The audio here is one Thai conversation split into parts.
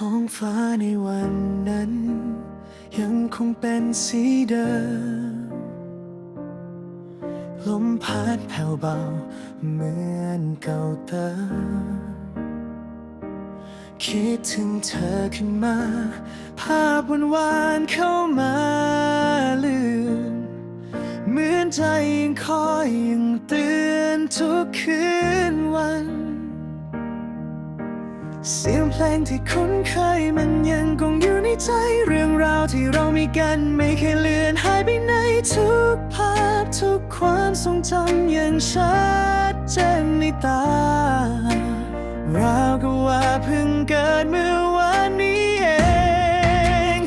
ท้องฟ้าในวันนั้น ยังคงเป็นสีเดิม ลมพัดแผ่วเบาเหมือนเก่าเติมคิดถึงเธอขึ้นมา ภาพวันวานๆเข้ามาลืมเหมือนใจยังคอยยังเตือนทุกคืนวัน เสียงเพลงที่คุ้นเคยมันยังคงอยู่ในใจ เรื่องราวที่เรามีกันไม่เคยเลือนหายไปไหนทุกภาพทุกความทรงจำยังชัดเจนในตา ราวกับว่าเพิ่งเกิดเมื่อวานนี้เอง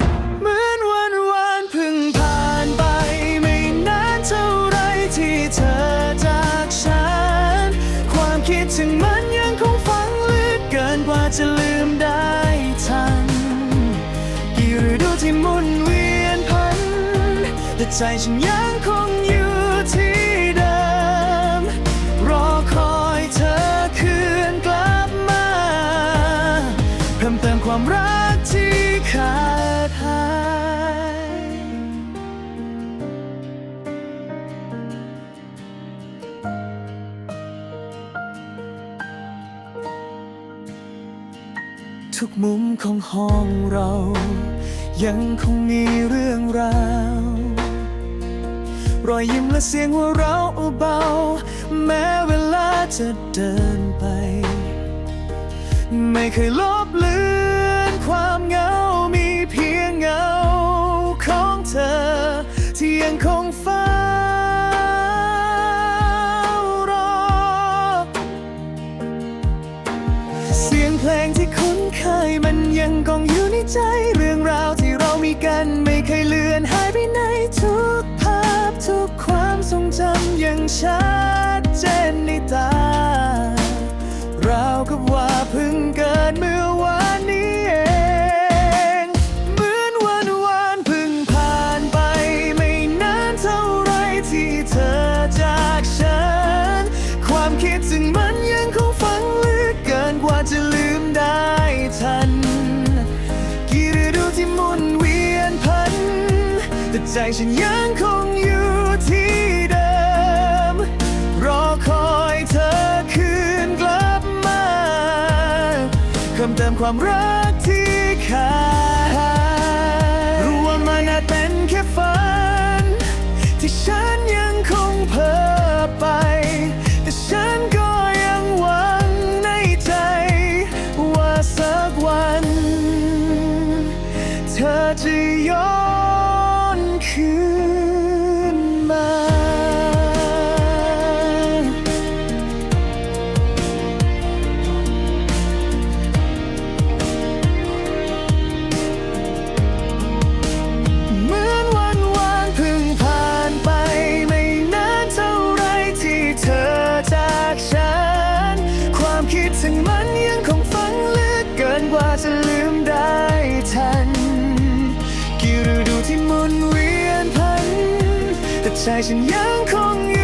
เหมือนวันวานเพิ่งผ่านไป ไม่นานเท่าไรที่เธอ ใจฉันยังคงอยู่ที่เดิม รอคอยเธอคืนกลับมา เพิ่มเติมความรักที่ขาดหายทุกมุมของห้องเรา ยังคงมีเรื่องราว รอยยิ้มและเสียงหัวเราะเบา แม้เวลาจะเดินไป ไม่เคยลบเลือนความเหงา มีเพียงเงาของเธอ ที่ยังคงเฝ้ารอ เสียงเพลงที่คุ้นเคยมันยังคงอยู่ในใจเรื่องราวที่เรามีกันไม่เคยเลือนหายไปไหนทุกภ ชัดเจนในตาราวกับว่าเพิ่งเกิดเมื่อวานนี้เอง เหมือนวันวานเพิ่งผ่านไป ไม่นานเท่าไรที่เธอจากฉัน ความคิดถึงมันยังคงฝังลึกเกินกว่าจะลืมได้ทัน กี่ฤดูที่หมุนเวียนพัน แต่ใจฉันยังคงอยู่ เพิ่มเติมความรักที่ขาดรู้ว่ามันอาจเป็นแค่ฝัน ที่ฉันยังคงเพ้อไป แต่ฉันก็ยังหวังในใจ ว่าสักวัน เธอจะย้อนคืน ถึงมันยังคงฝังลึกเกินกว่าจะลืมได้ทัน กี่ฤดูที่หมุนเวียนพัน แต่ใจฉันยังคง